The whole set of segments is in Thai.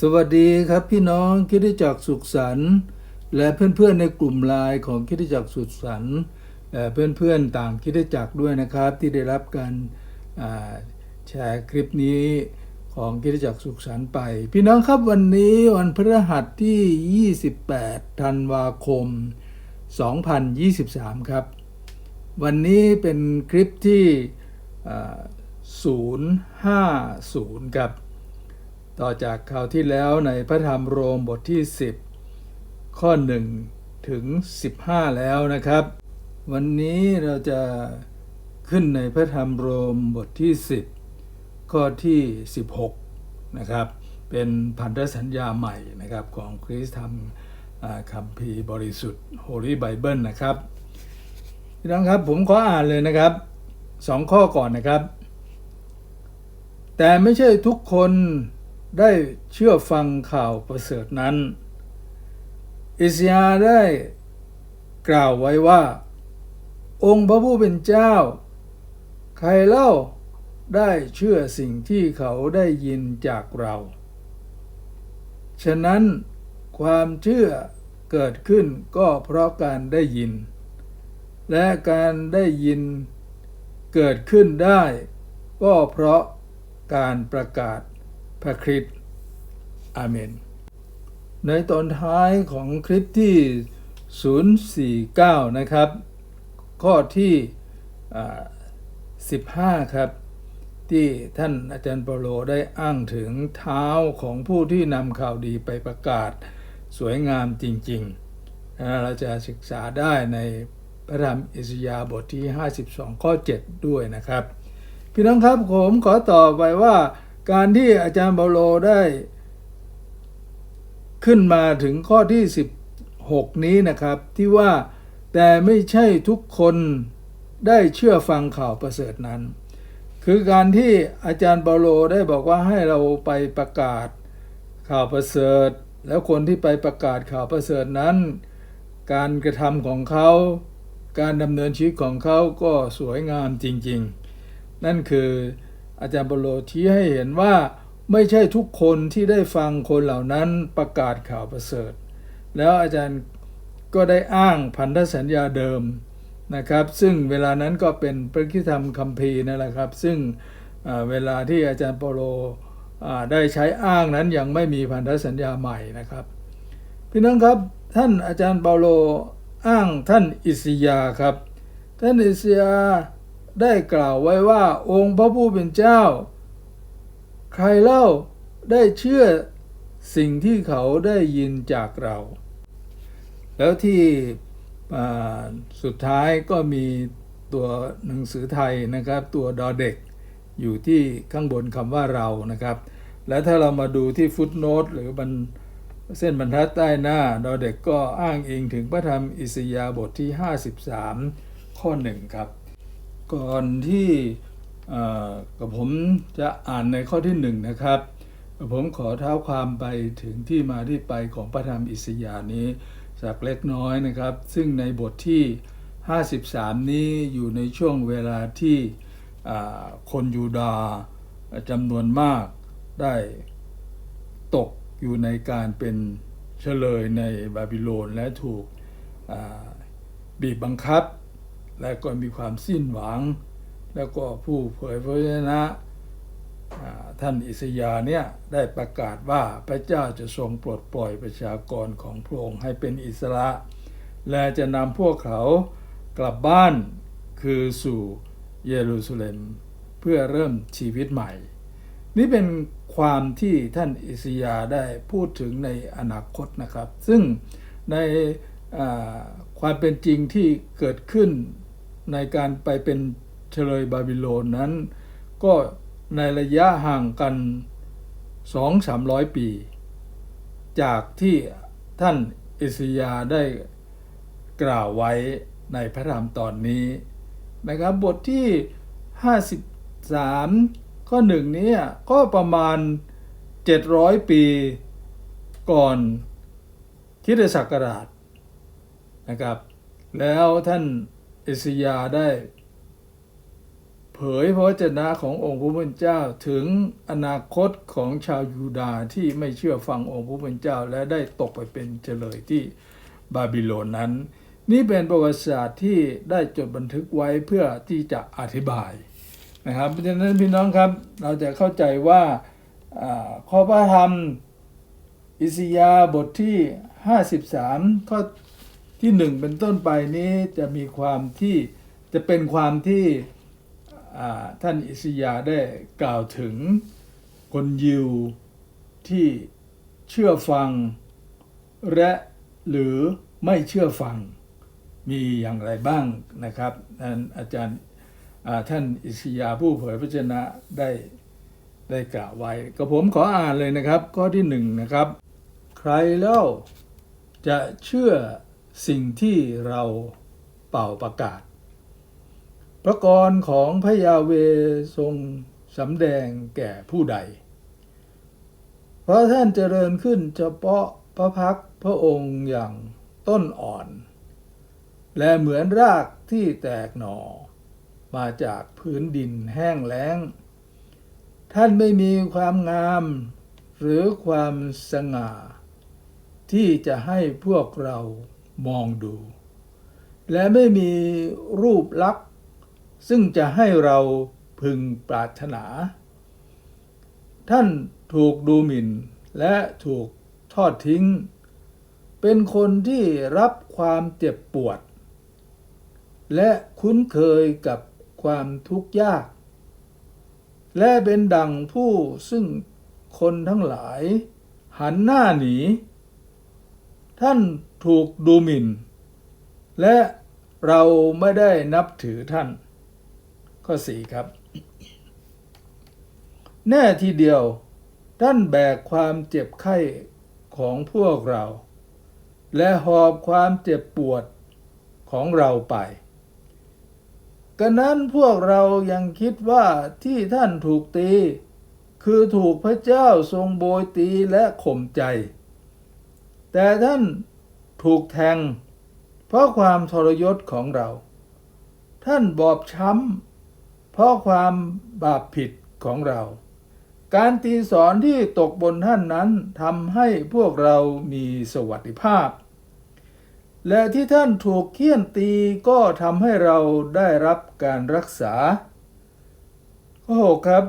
สวัสดีครับพี่น้องคิดจักสุขสันต์และเพื่อนๆในกลุ่มไลน์ของคิดจักสุขสันต์และเพื่อนๆต่างคิดจักด้วยนะครับ ที่ได้รับการแชร์คลิปนี้ของคิดจักสุขสันต์ไป พี่น้องครับวันนี้วันพฤหัสที่ 28 ธันวาคม 2023 ครับ วันนี้เป็นคลิปที่อ่า050 ครับ ต่อจากคราวที่แล้วในพระธรรมโรมบทที่ 10 ข้อ 1 ถึง 15 แล้วนะครับ วันนี้เราจะขึ้นในพระธรรมโรมบทที่ 10 ข้อที่ 16 นะครับ เป็นพันธสัญญาใหม่นะครับของคริสตธรรมคัมภีร์บริสุทธิ์ Holy Bible นะครับพี่น้องครับผมขออ่านเลยนะครับสองข้อก่อนนะครับ แต่ไม่ใช่ทุกคน ได้เชื่อฟังข่าวประเสริฐนั้น อิสยาได้กล่าวไว้ว่า องค์พระผู้เป็นเจ้า ใครเล่าได้เชื่อสิ่งที่เขาได้ยินจากเรา ฉะนั้นความเชื่อเกิดขึ้นก็เพราะการได้ยิน และการได้ยินเกิดขึ้นได้ ก็เพราะการประกาศ ระคริสต์อาเมน ในตอนท้ายของคลิปที่ 049 นะครับ ข้อที่ 15 ครับ ที่ท่านอาจารย์เปโลได้อ้างถึงเท้าของผู้ที่นำข่าวดีไปประกาศสวยงามจริงๆนะเราจะศึกษาได้ในพระธรรมอิสยาห์บทที่ 52 ข้อ 7 ด้วยนะครับ พี่น้องครับผมขอต่อไปว่า การที่อาจารย์เปาโลได้ขึ้นมาถึงข้อที่ 16 นี้นะครับ ที่ว่าแต่ไม่ใช่ทุกคนได้เชื่อฟังข่าวประเสริฐนั้น คือการที่อาจารย์เปาโลได้บอกว่าให้เราไปประกาศข่าวประเสริฐ แล้วคนที่ไปประกาศข่าวประเสริฐนั้น การกระทำของเขาการดำเนินชีวิตของเขาก็สวยงามจริง ๆ นั่นคือ อาจารย์เปาโลชี้ให้เห็นว่าไม่ใช่ทุกคนที่ได้ฟังคนเหล่านั้นประกาศข่าวประเสริฐ แล้วอาจารย์ก็ได้อ้างพันธสัญญาเดิมนะครับ ซึ่งเวลานั้นก็เป็นพระคิธรรมคัมภีร์นั่นแหละครับ ซึ่งเวลาที่อาจารย์เปโลได้ใช้อ้างนั้นยังไม่มีพันธสัญญาใหม่นะครับ พี่น้องครับท่านอาจารย์เปาโลอ้างท่านอิสยาครับ ท่านอิสยา ได้กล่าวไว้ว่าองค์พระผู้เป็นเจ้า ใครเล่าได้เชื่อสิ่งที่เขาได้ยินจากเรา แล้วที่สุดท้ายก็มีตัวหนังสือไทยนะครับ ตัวดอเด็กอยู่ที่ข้างบนคำว่าเรานะครับ และถ้าเรามาดูที่ฟุตโนตหรือบรรเส้นบรรทัดใต้หน้า ดอเด็กก็อ้างอิงถึงพระธรรมอิสยาบทที่ 53 ข้อ 1 ครับ ก่อนที่กับผมจะอ่านในข้อที่1นะครับ ผมขอเท้าความไปถึงที่มาที่ไปของพระธรรมอิสยาห์นี้สักเล็กน้อยนะครับ ซึ่งในบทที่ 53 นี้อยู่ในช่วงเวลาที่คนยูดาห์จำนวนมากได้ตกอยู่ในการเป็นเฉลยในบาบิโลนและถูกบีบบังคับ และก็มีความสิ้นหวัง แล้วก็ผู้เผยพระวจนะท่านอิสยาเนี่ยได้ประกาศว่าพระเจ้าจะทรงปลดปล่อยประชากรของพระองค์ให้เป็นอิสระ และจะนำพวกเขากลับบ้านคือสู่เยรูซาเล็ม เพื่อเริ่มชีวิตใหม่ นี่เป็นความที่ท่านอิสยาได้พูดถึงในอนาคตนะครับ ซึ่งในความเป็นจริงที่เกิดขึ้น ในการไปเป็นเฉลยบาบิโลนนั้น ก็ในระยะห่างกัน 2-300 ปี จากที่ท่านอิสยาได้กล่าวไว้ในพระธรรมตอนนี้นะครับบทที่ 53 ข้อหนึ่งนี้ก็ประมาณ 700 ปีก่อนคริสตศักราชนะครับ แล้วท่าน อิสยาได้ เผยพระวจนะขององค์พระผู้เป็นเจ้าถึงอนาคตของชาวยูดาห์ที่ไม่เชื่อฟังองค์พระผู้เป็นเจ้า และได้ตกไปเป็นเฉลยที่บาบิโลนนั้น นี่เป็นประวัติศาสตร์ที่ได้จดบันทึกไว้เพื่อที่จะอธิบายนะครับเพราะฉะนั้นพี่น้องครับเราจะเข้าใจว่าข้อพระธรรมอิสยาบทที่ 53 ข้อ ที่หนึ่งเป็นต้นไปนี้จะมีความที่จะเป็นความที่ท่านอิสยาได้กล่าวถึงคนยิวที่เชื่อฟังและหรือไม่เชื่อฟังมีอย่างไรบ้างนะครับท่านอาจารย์ท่านอิสยาผู้เผยพระชนะได้ได้กล่าวไว้ก็ผมขออ่านเลยนะครับ ข้อที่หนึ่งนะครับ ใครเล่าจะเชื่อ สิ่งที่เราเป่าประกาศ พระกรของพระยาเวทรงสำแดงแก่ผู้ใด เพราะท่านเจริญขึ้นเฉพาะพระพักพระองค์อย่างต้นอ่อน และเหมือนรากที่แตกหน่อ มาจากพื้นดินแห้งแล้ง ท่านไม่มีความงาม หรือความสง่า ที่จะให้พวกเรา มองดู และไม่มีรูปลักษณ์ซึ่งจะให้เราพึงปรารถนา ท่านถูกดูหมิ่นและถูกทอดทิ้ง เป็นคนที่รับความเจ็บปวด และคุ้นเคยกับความทุกข์ยาก และเป็นดังผู้ซึ่งคนทั้งหลาย หันหน้าหนี ท่าน ถูกดูหมิ่น และเราไม่ได้นับถือท่าน ข้อสี่ครับ แน่ทีเดียว ท่านแบกความเจ็บไข้ของพวกเรา และหอบความเจ็บปวดของเราไปกันนั้นพวกเรายังคิดว่าที่ท่านถูกตี คือถูกพระเจ้าทรงโบยตีและข่มใจ แต่ท่าน ถูกแทง เพราะความทรยศของเรา ท่านบอบช้ำ เพราะความบาปผิดของเรา การตีสอนที่ตกบนท่านนั้นทำให้พวกเรามีสวัสดิภาพ และที่ท่านถูกเคี่ยนตีก็ทำให้เราได้รับการรักษาข้อหครับ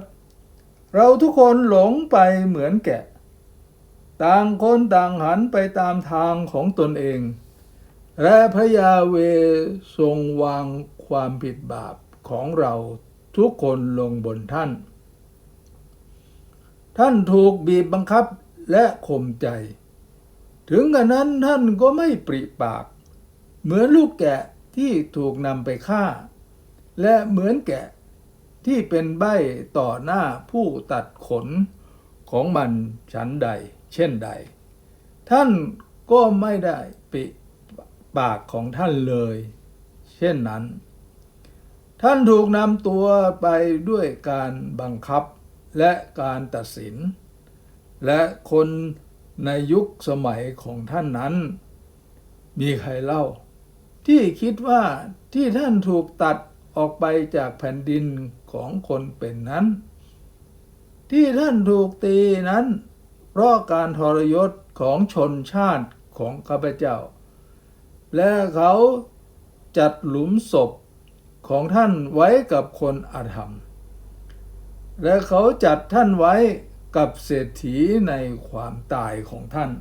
เราทุกคนหลงไปเหมือนแกะ ต่างคนต่างหันไปตามทางของตนเอง และพระยาเวทรงวางความผิดบาปของเราทุกคนลงบนท่าน ท่านถูกบีบบังคับและข่มใจ ถึงกระนั้นท่านก็ไม่ปริปาก เหมือนลูกแกะที่ถูกนำไปฆ่า และเหมือนแกะที่เป็นใบต่อหน้าผู้ตัดขนของมันฉันใด เช่นใด ท่านก็ไม่ได้ปิปากของท่านเลย เช่นนั้น ท่านถูกนำตัวไปด้วยการบังคับและการตัดสิน และคนในยุคสมัยของท่านนั้น มีใครเล่า ที่คิดว่าที่ท่านถูกตัดออกไปจากแผ่นดินของคนเป็นนั้น ที่ท่านถูกตีนั้น เพราะการทรยศของชนชาติของข้าพเจ้า และเขาจัดหลุมศพของท่านไว้กับคนอาธรรม และเขาจัดท่านไว้กับเศรษฐีในความตายของท่าน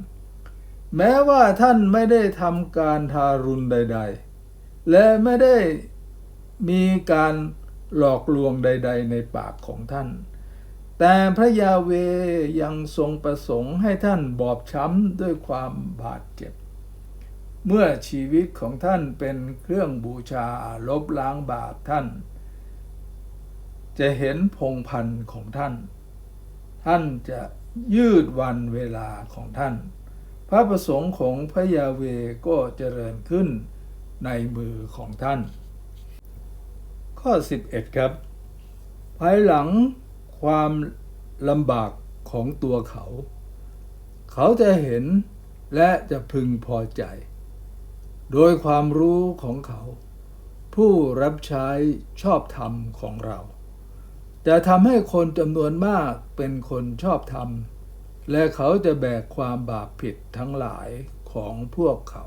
แม้ว่าท่านไม่ได้ทำการทารุณใด ๆ และไม่ได้มีการหลอกลวงใด ๆ ในปากของท่าน แต่พระยาเวยังทรงประสงค์ให้ท่านบอบช้ำด้วยความบาดเจ็บ เมื่อชีวิตของท่านเป็นเครื่องบูชาลบล้างบาปท่าน จะเห็นพงพันธ์ของท่าน ท่านจะยืดวันเวลาของท่าน พระประสงค์ของพระยาเวก็เจริญขึ้นในมือของท่าน ข้อ 11 ครับ ภายหลัง ความลำบากของตัวเขา เขาจะเห็นและจะพึงพอใจ โดยความรู้ของเขา ผู้รับใช้ชอบธรรมของเรา จะทำให้คนจำนวนมากเป็นคนชอบธรรม และเขาจะแบกความบาปผิดทั้งหลายของพวกเขา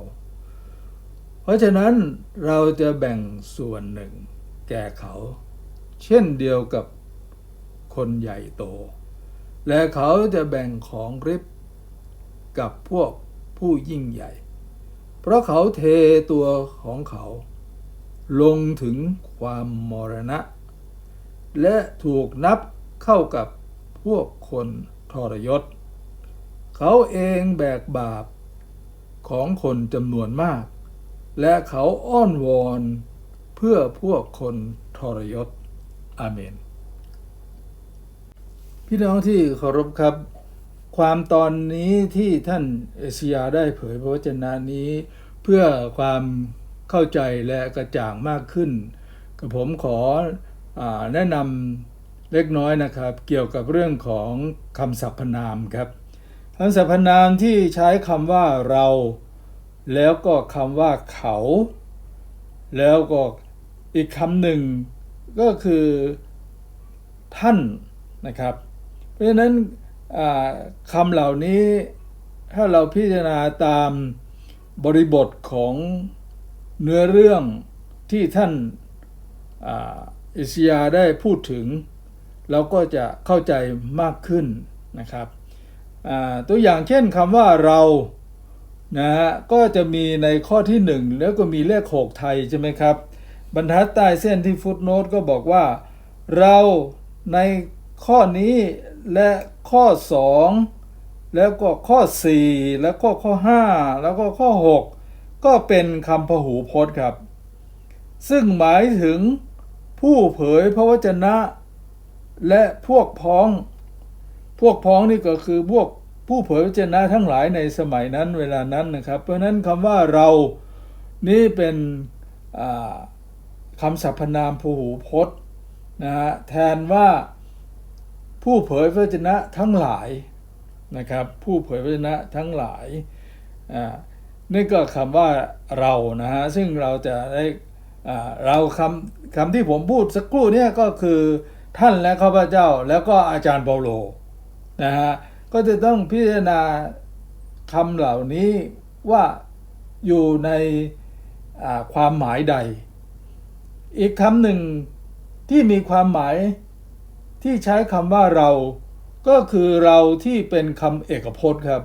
เพราะฉะนั้นเราจะแบ่งส่วนหนึ่งแก่เขา เช่นเดียวกับ คนใหญ่โต และเขาจะแบ่งของริบกับพวกผู้ยิ่งใหญ่ เพราะเขาเทตัวของเขา ลงถึงความมรณะ และถูกนับเข้ากับพวกคนทรยศ เขาเองแบกบาปของคนจำนวนมาก และเขาอ้อนวอนเพื่อพวกคนทรยศ อาเมน พี่น้องที่เคารพครับ ความตอนนี้ที่ท่านเอเชียได้เผยพระวจนะนี้ เพื่อความเข้าใจและกระจ่างมากขึ้นกับผมขออแนะนำเล็กน้อยนะครับ เกี่ยวกับเรื่องของคำสรรพนามครับคำสรรพนามที่ใช้คำว่าเรา แล้วก็คำว่าเขา แล้วก็อีกคำหนึ่งก็คือท่านนะครับ เพราะฉะนั้นอ่าคำเหล่านี้ถ้าเราพิจารณาตามบริบทของเนื้อเรื่องที่ท่านอิสยาได้พูดถึง เราก็จะเข้าใจมากขึ้นนะครับตัวอย่างเช่นคำว่าเรานะฮะก็จะมีในข้อที่หนึ่งแล้วก็มีเลขหกไทยใช่ไหมครับ บรรทัดใต้เส้นที่ฟุตโนตก็บอกว่า เราในข้อนี้ และข้อ 2 แล้วก็ข้อ 4 แล้วก็ข้อ 5 แล้วก็ข้อ 6 ก็เป็นคำพหูพจน์ครับ ซึ่งหมายถึงผู้เผยพระวจนะ และพวกพ้อง พวกพ้องนี่ก็คือพวกผู้เผยพระวจนะทั้งหลายในสมัยนั้นเวลานั้นนะครับ เพราะนั้นคำว่าเรานี่เป็นคำสรรพนามพหูพจน์นะฮะแทนว่า ผู้เผยพระวจนะทั้งหลายนะครับ ผู้เผยพระวจนะทั้งหลายอ่านี่ก็คำว่าเรานะฮะซึ่งเราจะได้อ่าเราคำคำที่ผมพูดสักครู่เนี่ยก็คือท่านและข้าพเจ้าแล้วก็อาจารย์เปาโลนะฮะก็จะต้องพิจารณาคำเหล่านี้ว่าอยู่ในความหมายใด อีกคำหนึ่งที่มีความหมาย ที่ใช้คำว่าเรา ก็คือเราที่เป็นคำเอกพจน์ครับ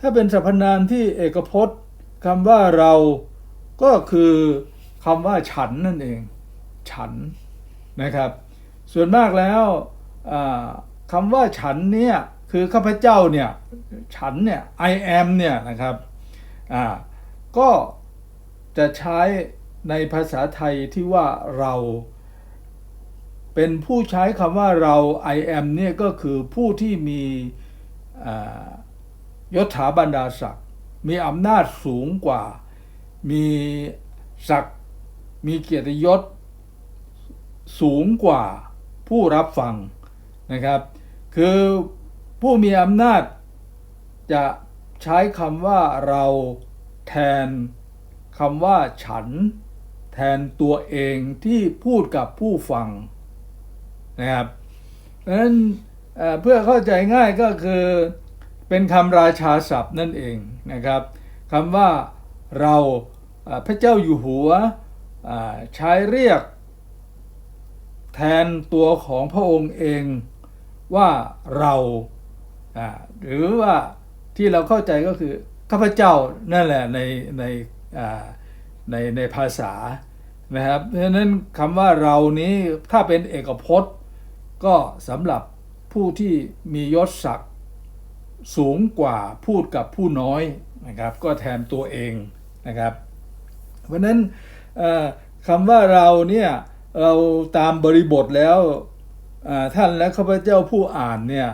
ถ้าเป็นสรรพนามที่เอกพจน์คำว่าเรา ก็คือคำว่าฉันนั่นเอง ฉันนะครับ ส่วนมากแล้วคำว่าฉันเนี่ยคือข้าพเจ้าเนี่ยฉันเนี่ย I am เนี่ยนะครับอ่าก็จะใช้ในภาษาไทยที่ว่าเรา เป็นผู้ใช้คำว่าเรา I am เนี่ยก็คือผู้ที่มียศถาบรรดาศักดิ์มีอำนาจสูงกว่า มีศักดิ์มีเกียรติยศสูงกว่าผู้รับฟังนะครับ คือผู้มีอำนาจจะใช้คำว่าเราแทนคำว่าฉัน แทนตัวเองที่พูดกับผู้ฟัง นะครับเพราะฉะนั้นเพื่อเข้าใจง่ายก็คือเป็นคำราชาศัพท์นั่นเองนะครับคำว่าเราพระเจ้าอยู่หัวใช้เรียก แทนตัวของพระองค์เองว่าเราหรือว่าที่เราเข้าใจก็คือข้าพเจ้านั่นแหละในในในในภาษานะครับเพราะฉะนั้นคำว่าเรานี้ถ้าเป็นเอกพจน์ ก็สำหรับผู้ที่มียศศักดิ์สูงกว่าพูดกับผู้น้อยนะครับ ก็แทนตัวเองนะครับ เพราะนั้นคำว่าเราเนี่ยเราตามบริบทแล้วท่านและข้าพเจ้าผู้อ่านเนี่ย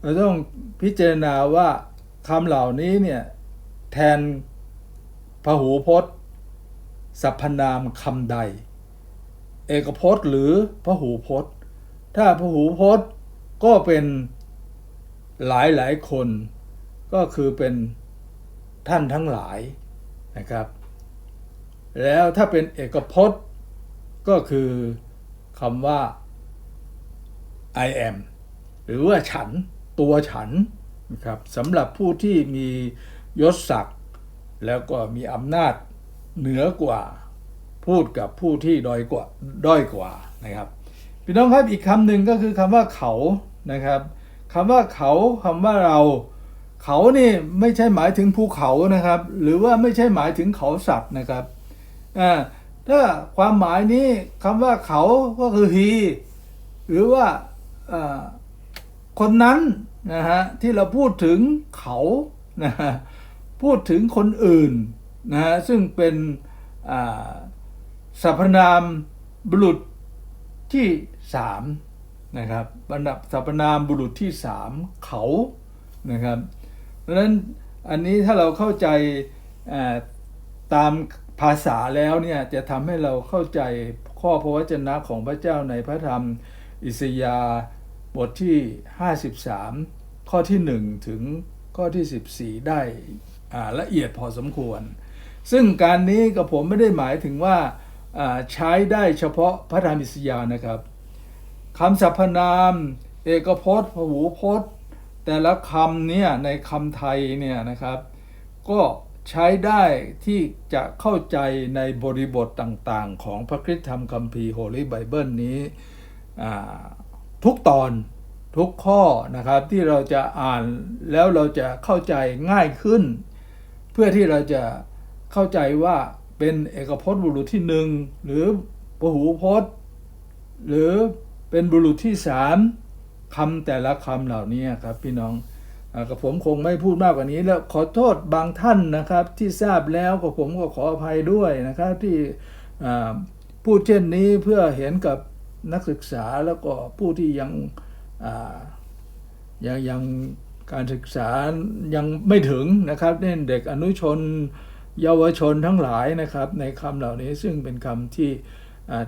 เราต้องพิจารณาว่าคำเหล่านี้เนี่ยแทนพหูพจน์สรรพนามคำใด เอกพจน์หรือพหูพจน์ ถ้าพหูพจน์ก็เป็นหลายหลายคน ก็คือเป็นท่านทั้งหลายนะครับ แล้วถ้าเป็นเอกพจน์ ก็คือคำว่า I am หรือว่าฉันตัวฉันนะครับสำหรับผู้ที่มียศศักดิ์แล้วก็มีอำนาจเหนือกว่า พูดกับผู้ที่ด้อยกว่าด้อยกว่านะครับ พี่น้องครับอีกคำหนึ่งก็คือคำว่าเขานะครับคำว่าเขาคำว่าเรา เขานี่ไม่ใช่หมายถึงภูเขานะครับ หรือว่าไม่ใช่หมายถึงเขาสัตว์นะครับอ่าถ้าความหมายนี้คำว่าเขาก็คือ he หรือว่าอ่าคนนั้นนะฮะที่เราพูดถึงเขานะฮะพูดถึงคนอื่นนะฮะซึ่งเป็นอ่าสรรพนามบุรุษที่ สามนะครับบรรดาสรรพนามบุรุษที่สามเขานะครับเพราะนั้นอันนี้ถ้าเราเข้าใจตามภาษาแล้วเนี่ยจะทำให้เราเข้าใจข้อพระวจนะของพระเจ้าในพระธรรมอิสยาห์บทที่ 53 ข้อที่ 1 ถึงข้อที่ 14 ได้ละเอียดพอสมควร ซึ่งการนี้กับผมไม่ได้หมายถึงว่าอ่าใช้ได้เฉพาะพระธรรมอิสยาห์นะครับ คำสรรพนาม เอกพจน์พหูพจน์ แต่ละคำเนี่ยในคำไทยเนี่ยนะครับ ก็ใช้ได้ที่จะเข้าใจในบริบทต่างๆ ของพระคริสตธรรมคัมภีร์ Holy Bible นี้ทุกตอนทุกข้อนะครับที่เราจะอ่านแล้วเราจะเข้าใจง่ายขึ้น เพื่อที่เราจะเข้าใจว่าเป็นเอกพจน์บุรุษที่หนึ่งหรือพหูพจน์ หรือ เป็นบุรุษที่สามคำแต่ละคำเหล่านี้ครับพี่น้องกับผมคงไม่พูดมากกว่านี้แล้วขอโทษบางท่านนะครับ ที่ทราบแล้วก็ผมก็ขออภัยด้วยนะครับ ที่พูดเช่นนี้เพื่อเห็นกับนักศึกษาแล้วก็ผู้ที่ยังยังยังการศึกษายังไม่ถึงนะครับเน่นเด็กอนุชนเยาวชนทั้งหลายนะครับ ในคำเหล่านี้ซึ่งเป็นคำที่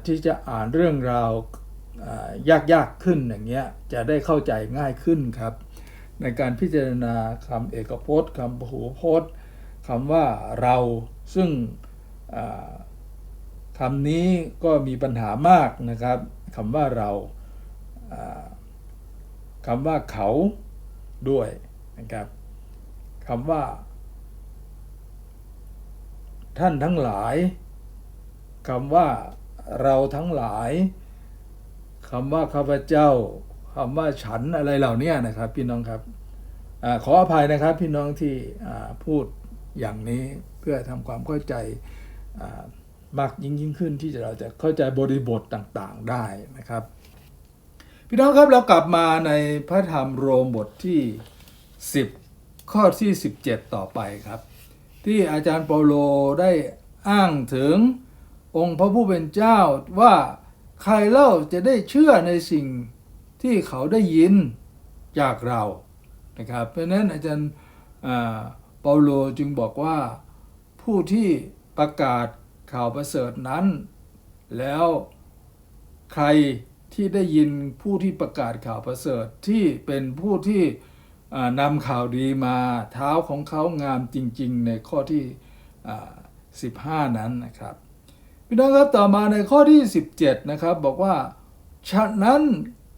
ที่จะอ่านเรื่องราว ยากๆขึ้นอย่างเงี้ยจะได้เข้าใจง่ายขึ้นครับ ในการพิจารณาคำเอกพจน์คำพหูพจน์คำว่าเราซึ่งคำนี้ก็มีปัญหามากนะครับคำว่าเราคำว่าเขาด้วยนะครับคำว่า ท่านทั้งหลายคำว่าเราทั้งหลาย คำว่าข้าพเจ้าคำว่าฉันอะไรเหล่านี้นะครับ พี่น้องครับอขออภัยนะครับพี่น้องที่พูดอย่างนี้เพื่อทำความเข้าใจมากยิ่งยิ่งขึ้นที่จะเราจะเข้าใจบริบทต่างๆได้นะครับ พี่น้องครับเรากลับมาในพระธรรมโรมบทที่ 10 ข้อที่ 17 ต่อไปครับ ที่อาจารย์เปาโลได้อ้างถึงองค์พระผู้เป็นเจ้าว่า ใครเล่าจะได้เชื่อในสิ่งที่เขาได้ยินจากเรานะครับ เพราะนั้นอาจารย์เปาโลจึงบอกว่าผู้ที่ประกาศข่าวประเสริฐนั้น แล้วใครที่ได้ยินผู้ที่ประกาศข่าวประเสริฐที่เป็นผู้ที่นำข่าวดีมาเท้าของเขางามจริง ๆ ในข้อที่ 15 นั้นนะครับ พี่น้องครับต่อมาในข้อที่ 17 นะครับ บอกว่า ฉะนั้น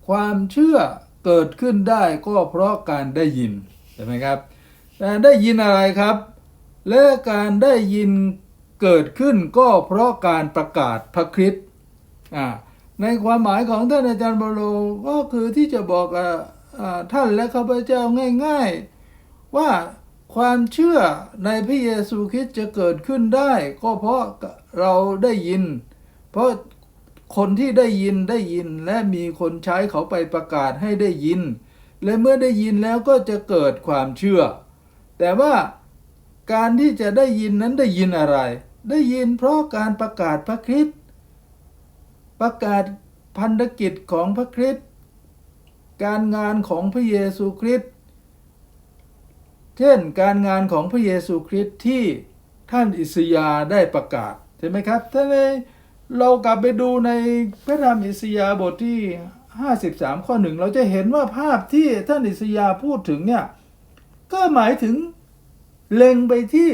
ความเชื่อเกิดขึ้นได้ก็เพราะการได้ยินใช่ไหมครับแต่ได้ยินอะไรครับ และการได้ยินเกิดขึ้นก็เพราะการประกาศพระคริสต์ในความหมายของท่านอาจารย์บาโลก็คือที่จะบอกอท่านและข้าพเจ้าง่าย ๆ ว่าความเชื่อในพระเยซูคริสต์จะเกิดขึ้นได้ ก็เพราะ เราได้ยิน เพราะคนที่ได้ยินได้ยินและมีคนใช้เขาไปประกาศให้ได้ยิน และเมื่อได้ยินแล้วก็จะเกิดความเชื่อ แต่ว่าการที่จะได้ยินนั้นได้ยินอะไร ได้ยินเพราะการประกาศพระคริสต์ประกาศพันธกิจของพระคริสต์การงานของพระเยซูคริสต์เช่นการงานของพระเยซูคริสต์ที่ท่านอิสยาได้ประกาศ ใช่ไหมครับถ้าในเรากลับไปดูในพระธรรมอิสยาบทที่ 53 ข้อหนึ่งเราจะเห็นว่าภาพที่ท่านอิสยาพูดถึงเนี่ยก็หมายถึงเล็งไปที่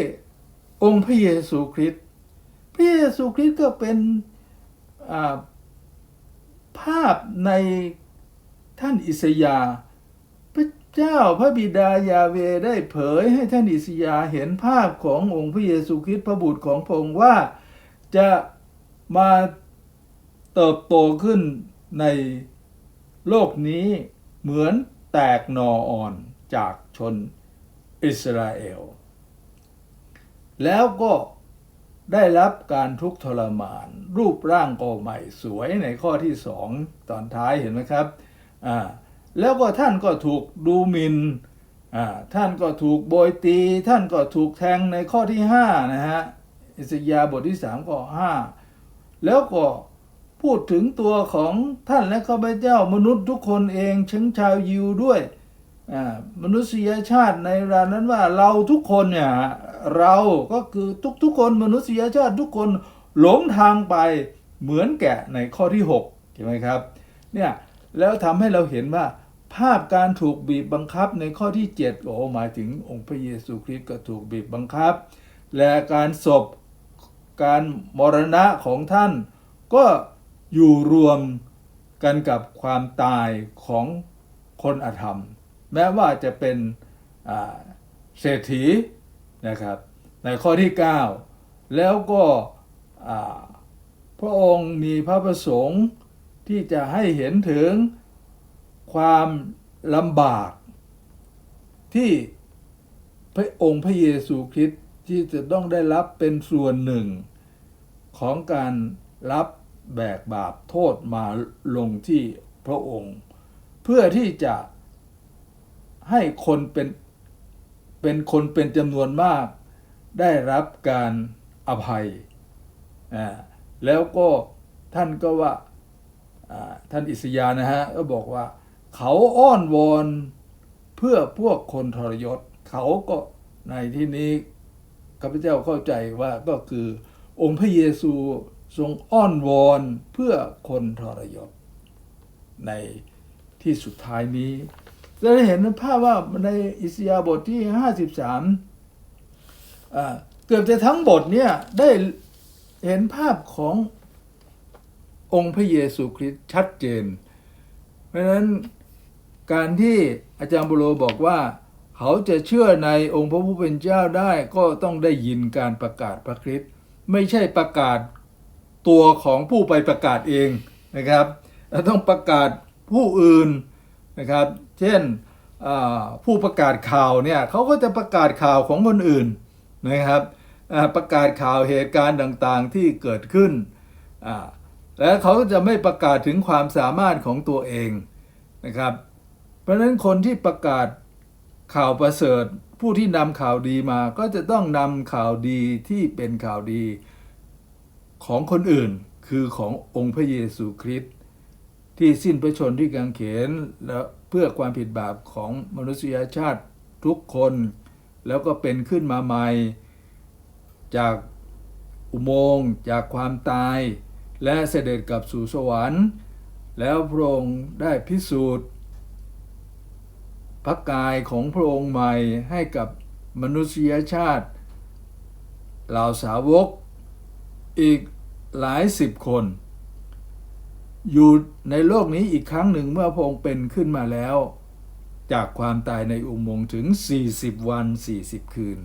องค์พระเยซูคริสต์พระเยซูคริสต์ก็เป็นาภาพในท่านอิสยาพระเจ้าพระบิดายาเวได้เผยให้ท่านอิสยาเห็นภาพขององค์พระเยซูคริสต์พระบุตรของพระองค์ว่า จะมาเติบโตขึ้นในโลกนี้เหมือนแตกหน่ออ่อนจากชนอิสราเอล แล้วก็ได้รับการทุกข์ทรมาน รูปร่างก็ใหม่สวยในข้อที่สองตอนท้ายเห็นไหมครับอ่าแล้วก็ท่านก็ถูกดูหมินอ่าท่านก็ถูกโบยตี ท่านก็ถูกแทงในข้อที่ห้านะฮะ อิสยาบทที่สามข้อห้าแล้วก็พูดถึงตัวของท่านและข้าพเจ้ามนุษย์ทุกคนเองทั้งชาวยิวด้วยมนุษยชาติในเวลานั้นว่าเราทุกคนเนี่ยเราก็คือทุกๆคนมนุษยชาติทุกคนหลงทางไปเหมือนแกะในข้อที่6ใช่ไหมครับเนี่ยแล้วทำให้เราเห็นว่า ภาพการถูกบีบบังคับในข้อที่7โอ้หมายถึงองค์พระเยซูคริสต์ก็ถูกบีบบังคับ และการศพ การมรณะของท่าน ก็อยู่รวมกันกับความตายของคนอธรรม แม้ว่าจะเป็นเศรษฐีนะครับในข้อที่ 9 แล้วก็พระองค์มีพระประสงค์ที่จะให้เห็นถึงความลำบากที่พระองค์พระเยซูคริสต์ ที่จะต้องได้รับเป็นส่วนหนึ่ง ของการรับแบกบาปโทษมาลงที่พระองค์ เพื่อที่จะให้คนเป็นเป็นคนเป็นจำนวนมาก ได้รับการอภัย แล้วก็ท่านก็ว่าอ่าท่านอิสยาห์นะฮะก็บอกว่า เขาอ้อนวอนเพื่อพวกคนทรยศ เขาก็ในที่นี้ ข้าพเจ้าเข้าใจว่าก็คือองค์พระเยซูทรงอ้อนวอนเพื่อคนทรยศในที่สุดท้ายนี้จะได้เห็นภาพว่าในอิสยาบทที่ 53อ่าเกือบจะทั้งบทเนี่ยได้เห็นภาพขององค์พระเยซูคริสต์ชัดเจน เพราะฉะนั้นการที่อาจารย์บุโรบอกว่า เขาจะเชื่อในองค์พระผู้เป็นเจ้าได้ก็ต้องได้ยินการประกาศพระคริสต์ไม่ใช่ประกาศตัวของผู้ไปประกาศเองนะครับเราต้องประกาศผู้อื่นนะครับ เช่นผู้ประกาศข่าวเนี่ยเขาก็จะประกาศข่าวของคนอื่นนะครับประกาศข่าวเหตุการณ์ต่างๆที่เกิดขึ้น และเขาก็จะไม่ประกาศถึงความสามารถของตัวเองนะครับ เพราะฉะนั้นคนที่ประกาศ ข่าวประเสริฐ ผู้ที่นำข่าวดีมาก็จะต้องนำข่าวดีที่เป็นข่าวดีของคนอื่น คือขององค์พระเยซูคริสต์ที่สิ้นพระชนที่กางเขนแล้วเพื่อความผิดบาปของมนุษยชาติทุกคน แล้วก็เป็นขึ้นมาใหม่ จากอุโมงค์จากความตาย และเสด็จกลับสู่สวรรค์ แล้วพระองค์ได้พิสูจน์ พระกายของพระองค์ใหม่ให้กับมนุษยชาติเหล่าสาวกอีกหลายสิบคน อยู่ในโลกนี้อีกครั้งหนึ่งเมื่อพระองค์เป็นขึ้นมาแล้ว จากความตายในอุโมงค์ถึง 40 วัน 40 คืน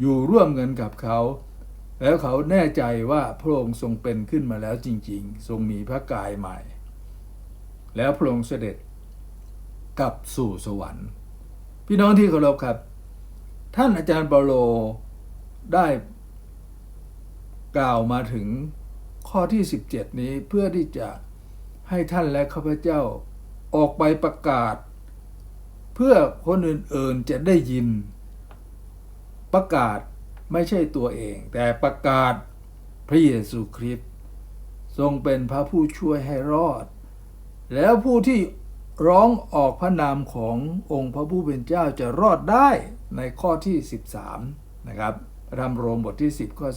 อยู่ร่วมกันกับเขา แล้วเขาแน่ใจว่าพระองค์ทรงเป็นขึ้นมาแล้วจริง ๆ ทรงมีพระกายใหม่ แล้วพระองค์เสด็จ กลับสู่สวรรค์ พี่น้องที่เคารพครับ ท่านอาจารย์เปาโลได้กล่าวมาถึงข้อที่ 17 นี้เพื่อที่จะให้ท่านและข้าพเจ้าออกไปประกาศ เพื่อคนอื่นๆจะได้ยิน ประกาศไม่ใช่ตัวเอง แต่ประกาศพระเยซูคริสต์ทรงเป็นพระผู้ช่วยให้รอด แล้วผู้ที่ ร้องออกพระนามขององค์พระผู้เป็นเจ้าจะรอดได้ในข้อที่ 13 นะครับระธรรมโรมบทที่ 10 ข้อ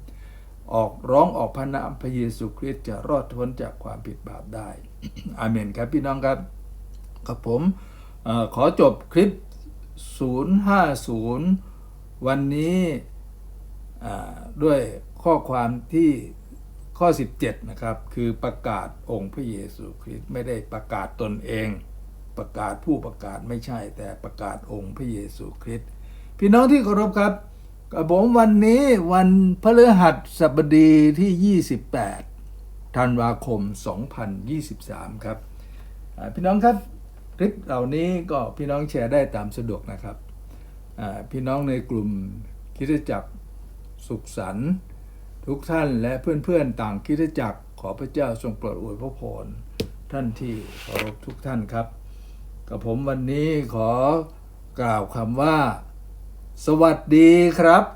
13 ออกร้องออกพระนามพระเยซูคริสต์จะรอดพ้นจากความผิดบาปได้ อาเมนครับพี่น้องครับกับผมอขอจบคลิป 050 วันนี้ด้วยข้อความที่ ข้อ 17 นะครับ คือประกาศองค์พระเยซูคริสต์ไม่ได้ประกาศตนเอง ประกาศผู้ประกาศไม่ใช่ แต่ประกาศองค์พระเยซูคริสต์พี่น้องที่เคารพครับกับผมวันนี้วันพฤหัสบดีที่ 28 ธันวาคม 2023 ครับ พี่น้องครับคลิปเหล่านี้ก็พี่น้องแชร์ได้ตามสะดวกนะครับ พี่น้องในกลุ่มคริสตจักรสุขสันต์ ทุกท่านและเพื่อนๆต่างคิดจักขอพระเจ้าทรงโปรดอวยพระพรท่านที่เคารพทุกท่านครับ กับผมวันนี้ขอกล่าวคำว่า สวัสดีครับ